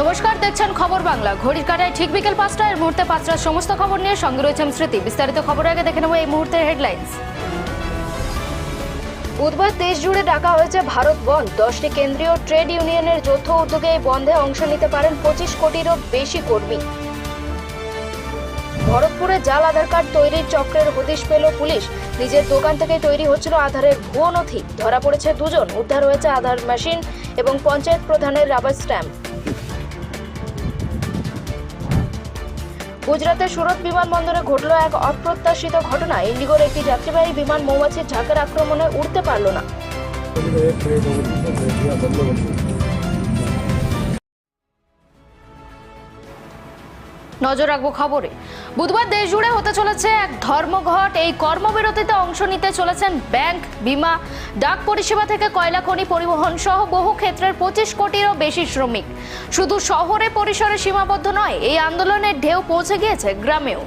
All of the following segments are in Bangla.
নমস্কার, দেখছেন খবর বাংলা। ঘড়ির কাটায় ঠিক বিকেল পাঁচটা এর মুহূর্তে পাঁচটার সমস্ত খবর নিয়ে সঙ্গে রয়েছে স্মৃতি। বিস্তারিত খবর আগে দেখে নেব এই মুহূর্তের হেডলাইন্স বুধবার দেশ জুড়ে ডাকা হয়েছে ভারত বন্ধ। দশটি কেন্দ্রীয় ট্রেড ইউনিয়নের যৌথ উদ্যোগে এই বন্ধে অংশ নিতে পারেন পঁচিশ কোটিরও বেশি কর্মী। ভরতপুরে জাল আধার কার্ড তৈরির চক্রের হদিশ পেল পুলিশ। নিজের দোকান থেকে তৈরি হচ্ছিল আধারের ভুয়ো নথি। ধরা পড়েছে দুজন। উদ্ধার হয়েছে আধার মেশিন এবং পঞ্চায়েত প্রধানের রাবার স্ট্যাম্প। গুজরাতের সুরত বিমানবন্দরে ঘটল এক অপ্রত্যাশিত ঘটনা। ইন্ডিগোর একটি যাত্রীবাহী বিমান মৌমাছির ঝাঁকের আক্রমণে উঠতে পারল না। নজর রাখব খবরে। বুধবার দেশ জুড়ে হতে চলেছে এক ধর্মঘট। এই কর্মবিরতিতে অংশ নিতে চলেছেন ব্যাংক, বিমা, ডাক পরিষেবা থেকে কয়লা খনি পরিবহন সহ বহু ক্ষেত্রের পঁচিশ কোটিরও বেশি শ্রমিক। শুধু শহরে, পরিসরে সীমাবদ্ধ নয়, এই আন্দোলনের ঢেউ পৌঁছে গিয়েছে গ্রামেও।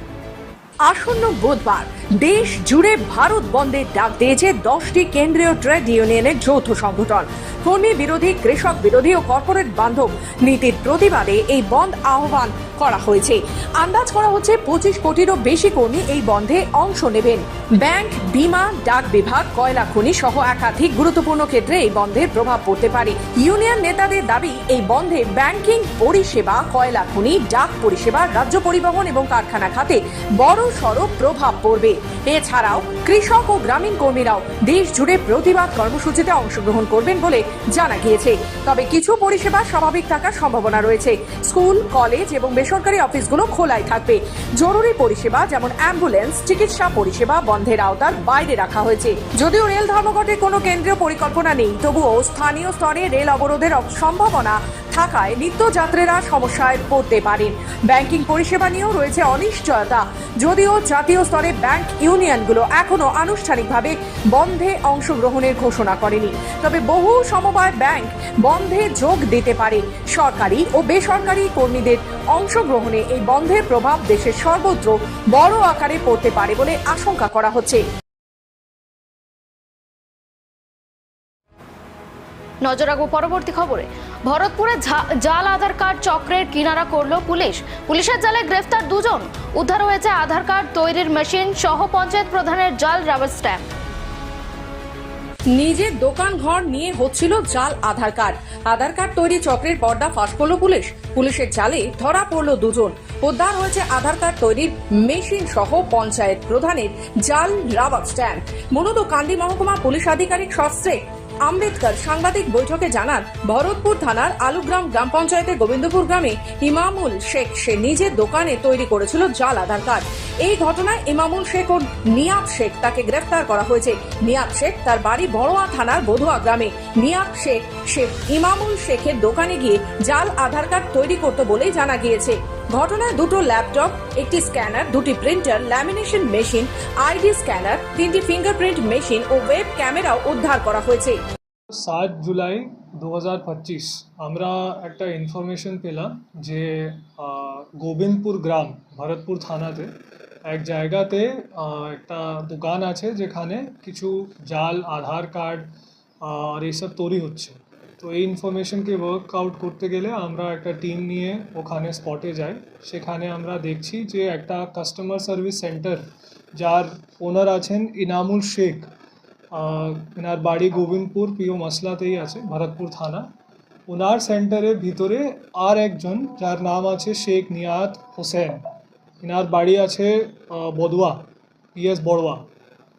আসন্ন বুধবার দেশ জুড়ে ভারত বন্ধের ডাক দিয়েছে দশটি কেন্দ্রীয় ট্রেড ইউনিয়নের যৌথ সংগঠন। কর্মী বিরোধী, কৃষক বিরোধী ও কর্পোরেট বান্ধব নীতির প্রতিবাদে এই বন্ধ আহ্বান করা হয়েছে। আন্দাজ করা হচ্ছে পঁচিশ কোটিরও বেশি কর্মী এই বন্ধে অংশ নেবেন। ব্যাংক, বিমা, ডাক বিভাগ, কয়লা খনি সহ একাধিক গুরুত্বপূর্ণ ক্ষেত্রে এই বন্ধের প্রভাব পড়তে পারে। ইউনিয়ন নেতাদের দাবি, এই বন্ধে ব্যাংকিং, পরিষেবা, কয়লা খনি, ডাক পরিষেবা, রাজ্য পরিবহন এবং কারখানা খাতে বড় সড় প্রভাব পড়বে। এছাড়াও কৃষক ও গ্রামীণ কর্মীরাও দেশ জুড়ে প্রতিবাদ কর্মসূচিতে অংশগ্রহণ করবেন বলে জানা গিয়েছে। তবে কিছু পরিষেবা স্বাভাবিক থাকার সম্ভাবনা রয়েছে। স্কুল, কলেজ এবং বেসরকারি অফিসগুলো খোলাই থাকবে। জরুরি পরিষেবা যেমন অ্যাম্বুলেন্স, চিকিৎসা পরিষেবা বন্ধের আওতার বাইরে রাখা হয়েছে। যদিও রেল ধর্মঘটের কোনো কেন্দ্রীয় পরিকল্পনা নেই, তবুও স্থানীয় স্তরে রেল অবরোধের সম্ভাবনা থাকায় নিত্যযাত্রীরা সমস্যায় পড়তে পারেন। ব্যাংকিং পরিষেবা নিয়েও রয়েছে অনিশ্চয়তা। যদিও জাতীয় স্তরে ব্যাংক ইউনিয়নগুলো এখনও আনুষ্ঠানিকভাবে বন্ধে অংশগ্রহণের ঘোষণা করেনি। তবে বহু সমবায় ব্যাংক বন্ধে যোগ দিতে পারে। সরকারি ও বেসরকারি কর্মীদের অংশগ্রহণে এই বন্ধের প্রভাব দেশের সর্বত্র বড় আকারে পড়তে পারে বলে আশঙ্কা করা হচ্ছে। নজর রাখব পরবর্তী খবরে। ভরতপুরে জাল আধার কার্ড চক্রের কিনারা করল পুলিশ। পুলিশের জালে গ্রেফতার দুজন। উদ্ধার হয়েছে আধার কার্ড তৈরির মেশিন সহ পঞ্চায়েত প্রধানের জাল রাবার স্ট্যাম্প। নিজের দোকান ঘর নিয়ে হচ্ছিল জাল আধার কার্ড। আধার কার্ড তৈরি চক্রের পর্দা ফাঁস করল পুলিশ। পুলিশের জালে ধরা পড়ল দুজন। উদ্ধার হয়েছে আধার কার্ড তৈরির মেশিন সহ পঞ্চায়েত প্রধানের জাল রাবার স্ট্যাম্প। মূলত কান্দি মহকুমা পুলিশ আধিকারিক সস্ত্রে আম্বেদকর সাংবাদিক বৈঠকে জানান, ভরতপুর থানার আলুগ্রাম গ্রাম পঞ্চায়েতের গোবিন্দপুর গ্রামে ইমামুল শেখ সে নিজের দোকানে তৈরি করেছিল জাল আধার কার্ড। এই ঘটনায় ইমামুল শেখ ও নিয়াব শেখ তাকে গ্রেফতার করা হয়েছে। নিয়াব শেখ তার বাড়ি বড়োয়া থানার বধুয়া গ্রামে। নিয়াব শেখ শেখ ইমামুল শেখের দোকানে গিয়ে জাল আধার কার্ড তৈরি করতে বলেই জানা গিয়েছে। ঘটনায় দুটো ল্যাপটপ, একটি স্ক্যানার, দুটি printer lamination machine ID scanner তিনটি ফিঙ্গারপ্রিন্ট মেশিন ও ওয়েব ক্যামেরাও উদ্ধার করা হয়েছে। সাত জুলাই দু হাজার পঁচিশ আমরা একটা ইনফরমেশন পেলাম যে গোবিন্দপুর গ্রাম, ভরতপুর থানাতে এক জায়গাতে একটা দোকান আছে যেখানে কিছু জাল, আধার কার্ড আর এইসব তৈরি হচ্ছে। তো এই ইনফরমেশনকে ওয়ার্ক আউট করতে গেলে আমরা একটা টিম নিয়ে ওখানে স্পটে যাই। সেখানে আমরা দেখছি যে একটা কাস্টমার সার্ভিস সেন্টার যার ওনার আছেন ইনামুল শেখ। এনার বাড়ি গোবিন্দপুর পিও মশলাতেই আছে, ভরতপুর থানা। ওনার সেন্টারের ভিতরে আর একজন, যার নাম আছে শেখ নিয়াত হোসেন। এনার বাড়ি আছে বদুয়া, পিএস বড়ুয়া।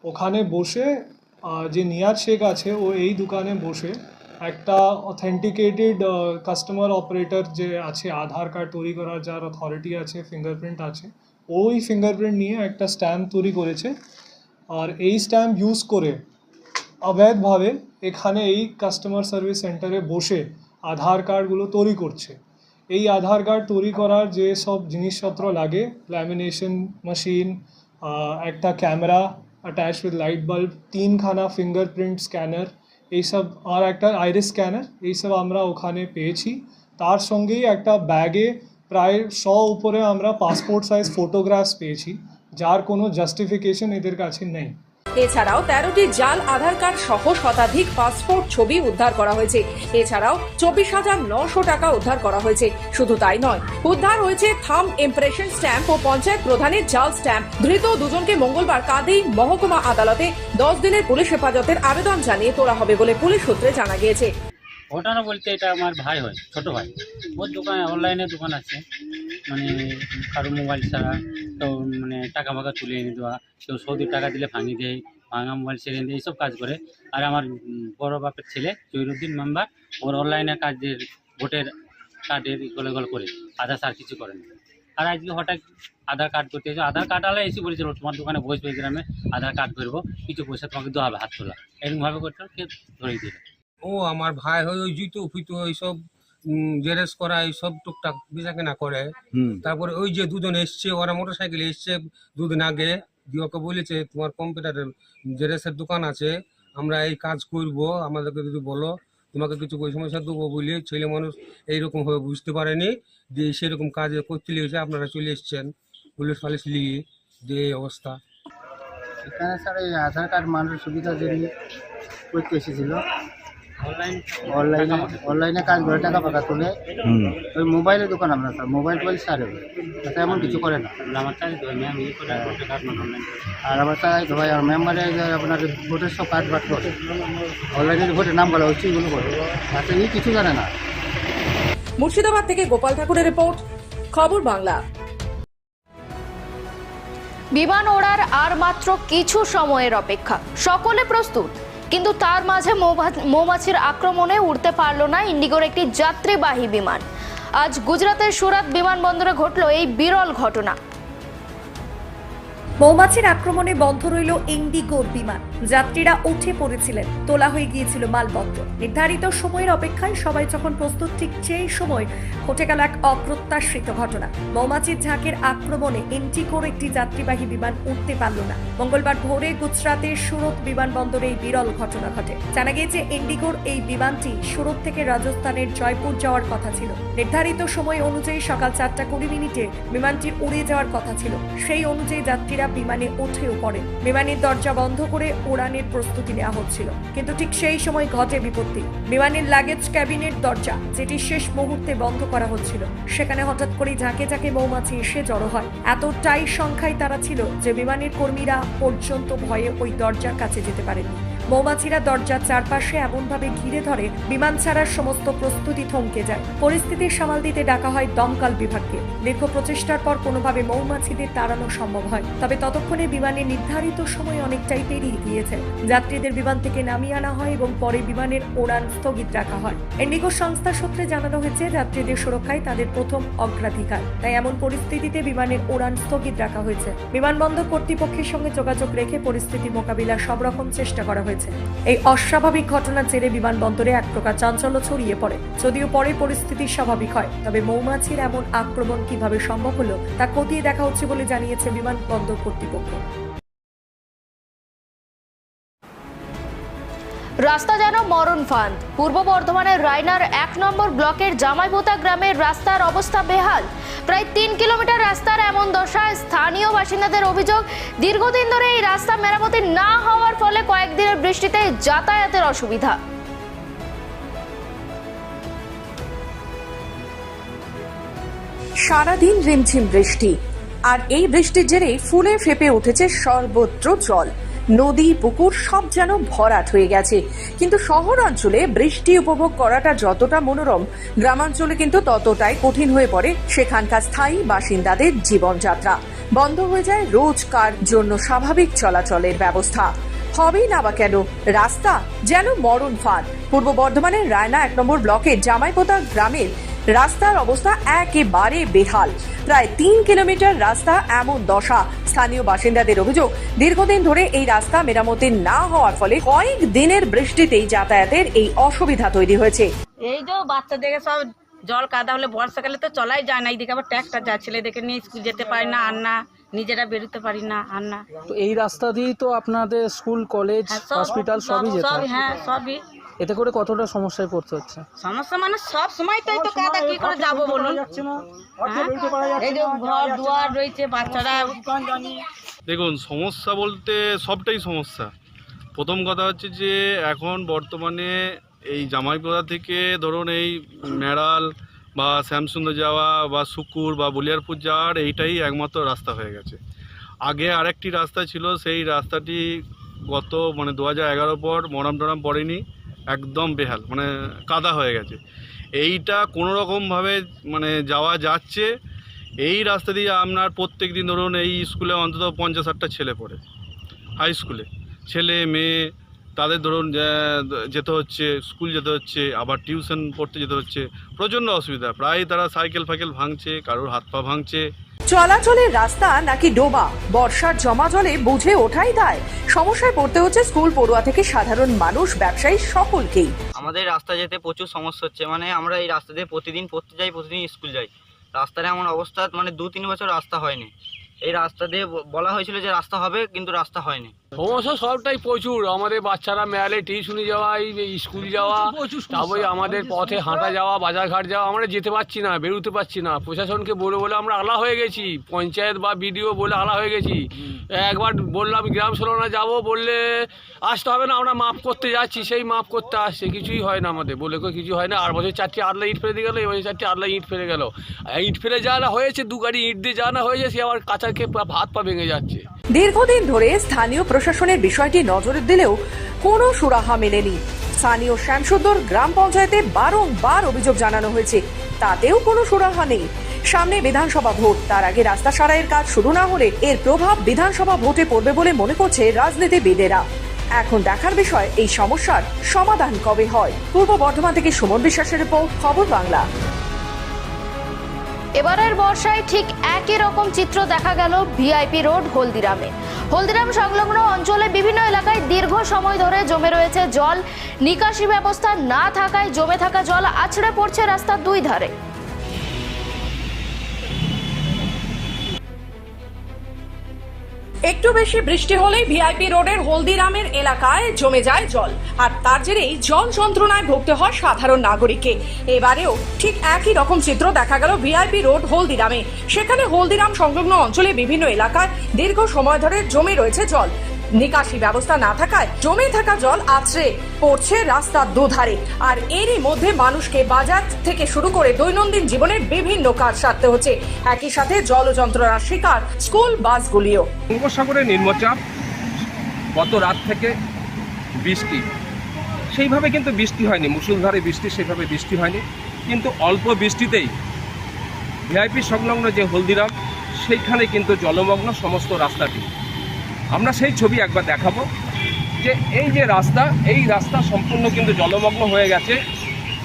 ওখানে বসে যে নিয়াত শেখ আছে, ও এই দোকানে বসে একটা অথেন্টিকেটেড কাস্টমার অপারেটর যে আছে, আধার কার্ড তৈরি করার যার অথরিটি আছে ফিঙ্গারপ্রিন্ট আছে, ওই ফিঙ্গারপ্রিন্ট নিয়ে একটা স্ট্যাম্প তৈরি করেছে। আর এই স্ট্যাম্প ইউজ করে অবৈধভাবে এখানে এই কাস্টমার সার্ভিস সেন্টারে বসে আধার কার্ডগুলো তৈরি করছে। এই আধার কার্ড তৈরি করার যে সব জিনিসপত্র লাগে ল্যামিনেশন মেশিন একটা camera attach with light bulb তিনখানা ফিঙ্গারপ্রিন্ট স্ক্যানার এইসব আর একটা আইরিস স্ক্যানার এইসব আমরা ওখানে পেয়েছি। তার সঙ্গেই একটা ব্যাগে প্রায় শ উপরে আমরা পাসপোর্ট সাইজ ফটোগ্রাফস পেয়েছি, যার কোনো জাস্টিফিকেশন এদের কাছে নেই। এছাড়াও তেরোটি জাল আধার কার্ড সহ শতাধিক পাসপোর্ট ছবি উদ্ধার করা হয়েছে। এছাড়াও চব্বিশ হাজার নশো টাকা উদ্ধার করা হয়েছে। শুধু তাই নয়, উদ্ধার হয়েছে থাম ইমপ্রেশন স্ট্যাম্প ও পঞ্চায়েত প্রধানের জাল স্ট্যাম্প ধৃত দুজনকে মঙ্গলবার কাঁদেই মহকুমা আদালতে দশ দিনের পুলিশ হেফাজতের আবেদন জানিয়ে তোলা হবে বলে পুলিশ সূত্রে জানা গিয়েছে। ঘটনা বলতে এটা আমার ভাই হয়, ছোট ভাই। ওর দোকানে অনলাইনে দোকান আছে। মানে কারও মোবাইল ছাড়া তো মানে টাকা ফাকা তুলে এনে দেওয়া, কেউ সৌদি টাকা দিলে ভাঙিয়ে দেয়, ভাঙা মোবাইল ছেড়ে দেয়, এইসব কাজ করে। আর আমার বড় বাপের ছেলে জহিরুদ্দিন মেম্বার ওর অনলাইনে কাজের, ভোটের কার্ডের ইগল এগল করে। আধার আর কিছু করে না। আর আজকে হঠাৎ আধার কার্ড করতে এসে, আধার কার্ড আলে এসে বলেছিল, তোমার দোকানে বসবে গ্রামে, আধার কার্ড করব কিছু পয়সা তোমাকে দেওয়া হবে, হাত তোলা। এরকমভাবে করতে কে ধরেই দিল। ও আমার ভাই হয় ওই জুতো ফুতো এইসব জেরেস করা এইসব টুকটাক বেচা কেনা করে তারপরে ওই যে দুজন এসছে ওরা মোটর সাইকেলে এসছে দুদিন আগে দিয়ে ওকে বলেছে তোমার কম্পিউটারের জেরেসের দোকান আছে আমরা এই কাজ করব আমাদেরকে যদি বলো তোমাকে কিছু পয়সা পয়সা দেবো বলে ছেলে মানুষ এইরকম ভাবে বুঝতে পারেনি দিয়ে সেরকম কাজ করতে লেগেছে আপনারা চলে এসছেন পুলিশ ফালিশ লিয়ে দিয়ে এই অবস্থা। এখানে স্যার এই আধার কার্ড মানুষের সুবিধার জন্য করতে এসেছিল অনলাইন অনলাইনে অনলাইনে কাজ করে টাকা পাকা তোলে ওই মোবাইলের দোকান আমরা স্যার মোবাইল টোবাইল সারে তাতে এমন কিছু করে না। অনলাইন আর আমার তাই ভাই আর মেম্বারে আপনার ভোটের সব কাজ বাট করে অনলাইনে ভোটের নাম বলা হচ্ছে এগুলো করে। তাতে এই কিছু জানে না। মুর্শিদাবাদ থেকে গোপাল ঠাকুরের রিপোর্ট খবর বাংলা। বিমান ওড়ার আর মাত্র কিছু সময়ের অপেক্ষা। সকলে প্রস্তুত? কিন্তু তার মাঝে মৌমাছির আক্রমণে উঠতে পারল না ইন্ডিগোর একটি যাত্রীবাহী বিমান। আজ গুজরাতের সুরাত বিমানবন্দরে ঘটল এই বিরল ঘটনা। মৌমাছির আক্রমণে বন্ধ রইল ইন্ডিগোর বিমান। যাত্রীরা উঠে পড়েছিলেন। তোলা হয়ে গিয়েছিল মালপত্র। নির্ধারিত সময়ের অপেক্ষায় সবাই যখন প্রস্তুত, ঠিক সেই সময় ঘটে গেল এক অপ্রত্যাশিত ঘটনা। মৌমাছির ঝাঁকের আক্রমণে ইন্ডিগোর একটি যাত্রীবাহী বিমান উঠতে পারল না। মঙ্গলবার ভোরে গুজরাতের সুরত বিমানবন্দরে এই বিরল ঘটনা ঘটে। জানা গিয়েছে, ইন্ডিগোর এই বিমানটি সুরত থেকে রাজস্থানের জয়পুর যাওয়ার কথা ছিল। নির্ধারিত সময় অনুযায়ী সকাল চারটা কুড়ি মিনিটে বিমানটি উড়ে যাওয়ার কথা ছিল। সেই অনুযায়ী যাত্রীরা বিমানে উঠেও পড়ে বিমানের দরজা বন্ধ করে উড়ানের প্রস্তুতি নেওয়া হচ্ছিল। কিন্তু ঠিক সেই সময় ঘটে বিপত্তি। বিমানের লাগেজ ক্যাবিনের দরজা, যেটি শেষ মুহূর্তে বন্ধ করা হচ্ছিল। সেখানে হঠাৎ করে ঝাঁকে ঝাঁকে মৌমাছি এসে জড়ো হয়। এতটাই সংখ্যায় তারা ছিল যে বিমানের কর্মীরা পর্যন্ত ভয়ে ওই দরজার কাছে যেতে পারেনি মৌমাছিরা দরজার চারপাশে এমনভাবে ঘিরে ধরে, বিমান ছাড়ার সমস্ত প্রস্তুতি থমকে যায়। পরিস্থিতি সামাল দিতে ডাকা হয় দমকল বিভাগকে। দীর্ঘ প্রচেষ্টার পর কোনোভাবে মৌমাছিদের তাড়ানো সম্ভব হয়। তবে ততক্ষণে বিমানের নির্ধারিত সময় অনেকটাই পেরিয়ে গিয়েছে। যাত্রীদের বিমান থেকে নামিয়ে আনা হয় এবং পরে বিমানের উড়ান স্থগিত রাখা হয়। ইন্ডিগো সংস্থা সূত্রে জানানো হয়েছে, যাত্রীদের সুরক্ষায় তাদের প্রথম অগ্রাধিকার। তাই এমন পরিস্থিতিতে বিমানের উড়ান স্থগিত রাখা হয়েছে। বিমানবন্দর কর্তৃপক্ষের সঙ্গে যোগাযোগ রেখে পরিস্থিতি মোকাবিলা সব রকম চেষ্টা করা হয়েছে। এই অস্বাভাবিক ঘটনার জেরে বিমানবন্দরে এক প্রকার চাঞ্চল্য ছড়িয়ে পড়ে। যদিও পরে পরিস্থিতি স্বাভাবিক হয়, তবে মৌমাছির এমন আক্রমণ কীভাবে সম্ভব হলো, তা খতিয়ে দেখা হচ্ছে বলে জানিয়েছে বিমানবন্দর কর্তৃপক্ষ। রাস্তা যেন মরণ ফাঁদ। পূর্ব বর্ধমানের রায়নার এক নম্বর ব্লকের জামাইভোতা গ্রামের রাস্তার অবস্থা বেহাল। প্রায় তিন কিলোমিটার রাস্তার এমন দশায় স্থানীয় বাসিন্দাদের অভিযোগ, দীর্ঘদিন ধরে এই রাস্তা মেরামতি না হওয়ার ফলে কয়েকদিনের বৃষ্টিতে যাতায়াতের অসুবিধা। সারাদিন রিমঝিম বৃষ্টি। আর এই বৃষ্টির জেরে ফুলে ফেপে উঠেছে সর্বত্র জল। নদী, পুকুর সব যেন ভরাট হয়ে গেছে। কিন্তু শহর অঞ্চলে বৃষ্টি উপভোগ করাটা যতটা মনোরম, গ্রামাঞ্চলে কিন্তু ততটাই কঠিন হয়ে পড়ে সেখানকার স্থায়ী বাসিন্দাদের জীবনযাত্রা। বন্ধ হয়ে যায় রোজকার জন্য স্বাভাবিক চলাচলের ব্যবস্থা। হবেই না বা কেন? রাস্তা যেন মরণ ফাঁদ। পূর্ব বর্ধমানের রায়না এক নম্বর ব্লকের জামাইপোতা গ্রামের রাস্তার অবস্থা একেবারে বেহাল। প্রায় তিন কিলোমিটার রাস্তা এমন দশা। স্থানীয় বাসিন্দাদের অভিযোগ দীর্ঘদিন ধরে এই রাস্তা মেরামতি না হওয়ার ফলে কয়েক দিনের বৃষ্টিতেই যাতায়াতের এই অসুবিধা তৈরি হয়েছে। এই তো বাচ্চাদেরকে সব জল কাদা হলে বর্ষাকালে তো চলাই যায় না। এইদিকে আবার ট্র্যাক্টর যায় ছেলেদেরকে নিয়ে স্কুল যেতে পারি না আর না নিজেরা বেরোতে পারি না আর না। তো এই রাস্তা দিয়েই তো আপনাদের স্কুল কলেজ হ্যাঁ, হসপিটাল সবই যেতে হ্যাঁ সবই এতে করে কতটা সমস্যায় পড়তে হচ্ছে? সমস্যা মানে সব সময় তো এই তো কাদা কি করে যাব বলুন? হ্যাঁ? এই যে ঘর দুয়ার রয়েছে বাচ্চারা। দেখুন সমস্যা বলতে সবটাই সমস্যা। প্রথম কথা হচ্ছে যে এখন বর্তমানে এই জামাইপাড়া থেকে ধরুন এই মেড়াল বা শ্যামসুন্দর যাওয়া বা সুকুর বা বলিয়ারপুর যাওয়ার এইটাই একমাত্র রাস্তা হয়ে গেছে। আগে আরেকটি রাস্তা ছিল সেই রাস্তাটি গত মানে দু হাজার এগারো পর মরাম টরাম পড়েনি। একদম বেহাল মানে কাদা হয়ে গেছে। এইটা কোনো রকমভাবে মানে যাওয়া যাচ্ছে, এই রাস্তা দিয়ে আপনার প্রত্যেক দিন ধরুন এই স্কুলে অন্তত পঞ্চাশ ষাটটা ছেলে পড়ে হাই স্কুলে ছেলে, মেয়ে, তাদের ধরুন যেতে হচ্ছে, স্কুল যেতে হচ্ছে, আবার টিউশন পড়তে যেতে হচ্ছে, প্রচণ্ড অসুবিধা। প্রায় তারা সাইকেল ফাইকেল ভাঙছে, কারোর হাত পা ভাঙছে। চলাচলের রাস্তা নাকি ডোবা? বর্ষার জমা জলে বুঝে ওঠাই দায়। সমস্যায় পড়তে হচ্ছে স্কুল পড়ুয়া থেকে সাধারণ মানুষ, ব্যবসায়ী সকলকেই। আমাদের রাস্তা যেতে প্রচুর সমস্যা হচ্ছে। মানে আমরা এই রাস্তা দিয়ে প্রতিদিন পড়তে যাই, প্রতিদিন স্কুল যাই। রাস্তার এমন অবস্থা মানে দু তিন বছর রাস্তা হয়নি। এই রাস্তা দিয়ে বলা হয়েছিল যে রাস্তা হবে কিন্তু রাস্তা হয়নি। সমস্যা সবটাই প্রচুর। আমাদের বাচ্চারা মেয়ালে টিউশনি যাওয়া এই স্কুল যাওয়া তারপরে আমাদের পথে হাঁটা যাওয়া বাজারঘাট যাওয়া আমরা যেতে পারছি না বেরোতে পারছি না। প্রশাসনকে বলে বলে আমরা আলা হয়ে গেছি। পঞ্চায়েত বা বিডিও বলে আলা হয়ে গেছি। একবার বললাম গ্রাম সলোনা যাব বললে আসতে হবে না আমরা মাপ করতে যাচ্ছি সেই মাপ করতে আসছে। কিছুই হয় না আমাদের। বলে কিছু হয় না। আর বছর চারটি আদলা ইট ফেলে দিয়ে গেলো এবছর চারটি আদলা ইট ফেলে গেল। ইট ফেলে যা না হয়েছে দু গাড়ি ইট দিয়ে যা না হয়েছে সে আবার কাঁচাকে হাত পা ভেঙে যাচ্ছে। দীর্ঘদিন ধরে স্থানীয় প্রশাসনের বিষয়টি নজরে দিলেও কোনো সুরাহা মেলেনি। স্থানীয় শ্যামসুন্দর গ্রাম পঞ্চায়েতে বারংবার অভিযোগ জানানো হয়েছে। তাতেও কোনো সুরাহা নেই। সামনে বিধানসভা ভোট, তার আগে রাস্তা সারাইয়ের কাজ শুরু না হলে এর প্রভাব বিধানসভা ভোটে পড়বে বলে মনে করছে রাজনীতিবিদেরা। এখন দেখার বিষয়, এই সমস্যার সমাধান কবে হয়? পূর্ব বর্ধমান থেকে সুমন বিশ্বাসের রিপোর্ট, খবর বাংলা। এবারের বর্ষায় ঠিক একই রকম চিত্র দেখা গেল ভিআইপি রোড হলদিরামে। হলদিরাম সংলগ্ন অঞ্চলে বিভিন্ন এলাকায় দীর্ঘ সময় ধরে জমে রয়েছে জল। নিকাশি ব্যবস্থা না থাকায় জমে থাকা জল আছড়ে পড়ছে রাস্তার দুই ধারে। একটু বেশি বৃষ্টি হলেই ভিআইপি রোডের হলদিরামের এলাকায় জমে যায় জল। আর তার জেরেই জল যন্ত্রণায় ভুগতে হয় সাধারণ নাগরিককে। এবারেও ঠিক একই রকম চিত্র দেখা গেল ভিআইপি রোড হলদিরামে। সেখানে হলদিরাম সংলগ্ন অঞ্চলে বিভিন্ন এলাকায় দীর্ঘ সময় ধরে জমে রয়েছে জল। নিকাশি ব্যবস্থা না থাকায় জমে থাকা জল আছড়ে পড়ছে রাস্তার দুধারে। আর এরই মধ্যে মানুষকে বাজার থেকে শুরু করে দৈনন্দিন জীবনের বিভিন্ন কাজ সারতে হচ্ছে। একই সাথে জল যন্ত্রণার শিকার স্কুল বাসগুলিও। বঙ্গোপসাগরে নিম্নচাপ, গত রাত থেকে বৃষ্টি। সেইভাবে কিন্তু বৃষ্টি হয়নি, মুসুলধারে বৃষ্টি সেইভাবে বৃষ্টি হয়নি। কিন্তু অল্প বৃষ্টিতেই ভিআইপি সংলগ্ন যে হলদিরাম, সেইখানে কিন্তু জলমগ্ন সমস্ত রাস্তাটি। আমরা সেই ছবি একবার দেখাবো যে এই যে রাস্তা, এই রাস্তা সম্পূর্ণ কিন্তু জলমগ্ন হয়ে গেছে।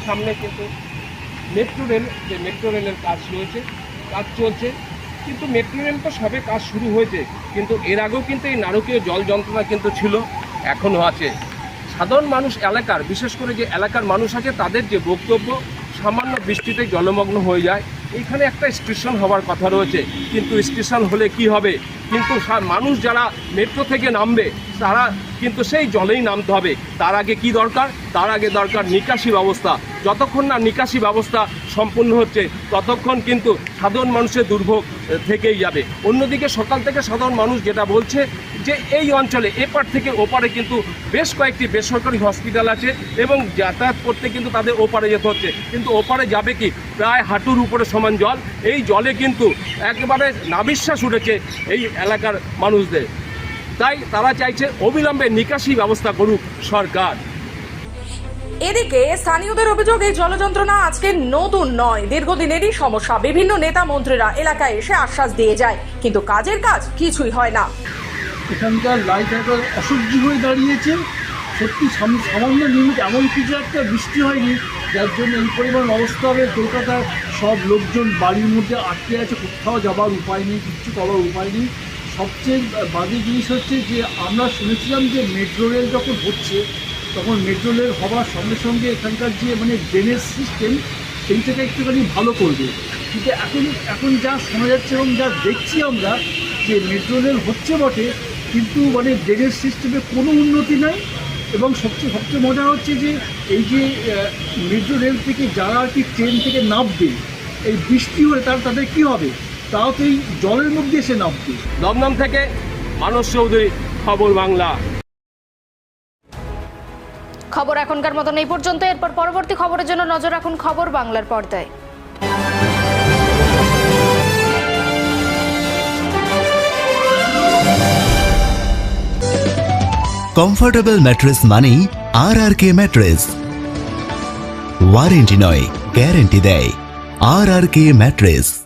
সামনে কিন্তু মেট্রো রেল যে মেট্রো রেলের কাজ রয়েছে কাজ চলছে। কিন্তু মেট্রো রেল তো সবে কাজ শুরু হয়েছে, কিন্তু এর আগেও কিন্তু এই নারকীয় জল যন্ত্রণা কিন্তু ছিল, এখনও আছে। সাধারণ মানুষ, এলাকার, বিশেষ করে যে এলাকার মানুষ আছে, তাদের যে বক্তব্য, সামান্য বৃষ্টিতে জলমগ্ন হয়ে যায়। এইখানে একটা স্টেশন হওয়ার কথা রয়েছে। কিন্তু স্টেশন হলে কি হবে? কিন্তু মানুষ যারা মেট্রো থেকে নামবে, তারা কিন্তু সেই জলেই নামতে হবে। তার আগে কি দরকার? তার আগে দরকার নিকাশি ব্যবস্থা। যতক্ষণ না নিকাশি ব্যবস্থা সম্পূর্ণ হচ্ছে, ততক্ষণ কিন্তু সাধারণ মানুষের দুর্ভোগ থেকেই যাবে। অন্যদিকে সকাল থেকে সাধারণ মানুষ যেটা বলছে যে এই অঞ্চলে এপার থেকে ওপারে কিন্তু বেশ কয়েকটি বেসরকারি হসপিটাল আছে এবং যাতায়াত করতে কিন্তু তাদের ওপারে যেতে হচ্ছে। কিন্তু ওপারে যাবে কি? প্রায় হাঁটুর উপরে সমান জল। এই জলে কিন্তু একেবারে নাবিশ্বাস উঠেছে এই এলাকার মানুষদের। তাই তারা চাইছে অবিলম্বে নিকাশি ব্যবস্থা করুক সরকার। এদিকে স্থানীয়দের অভিযোগ এই জলযন্ত্রণা আজকে নতুন নয়। দীর্ঘদিনেরই সমস্যা। বিভিন্ন নেতা মন্ত্রীরা এলাকায় এসে আশ্বাস দিয়ে যায়, কিন্তু কাজের কাজ কিছুই হয় না। এখানকার লাইট একবার অসহ্য হয়ে দাঁড়িয়েছে। সত্যি সামান্য নিমিট এমন কিছু একটা বৃষ্টি হয়নি, যার জন্য এই পরিমাণ অবস্থা হবে। কলকাতার সব লোকজন বাড়ির মধ্যে আটকে আছে। কোথাও যাবার উপায় নেই, কিচ্ছু করার উপায় নেই। সবচেয়ে বাজে জিনিস হচ্ছে যে, আমরা শুনেছিলাম যে মেট্রো রেল যখন হচ্ছে তখন মেট্রো রেল হওয়ার সঙ্গে সঙ্গে এখানকার যে মানে ড্রেনেজ সিস্টেম সেইটাকে একটুখানি ভালো করবে। কিন্তু এখন এখন যা শোনা যাচ্ছে এবং যা দেখছি আমরা, যে মেট্রো রেল হচ্ছে বটে, কিন্তু মানে ড্রেনেজ সিস্টেমে কোনো উন্নতি নাই। এবং সবচেয়ে সবচেয়ে মজা হচ্ছে যে এই যে মেট্রো রেল থেকে যারা আর কি ট্রেন থেকে নামবে, এই বৃষ্টি হলে তার, তাদের কী হবে? তাও তো এই জলের মধ্যে এসে নামবে। দমদম থেকে মানস চৌধুরী, খবর বাংলা। খবর এখনকার মতন এই পর্যন্ত। এরপর পরবর্তী খবরের জন্য নজর রাখুন খবর বাংলার পর্দায়। কমফোর্টেবল ম্যাট্রেস মানেই R R K mattress warranty নয় গ্যারেন্টি দেয়। আর আর কে ম্যাট্রেস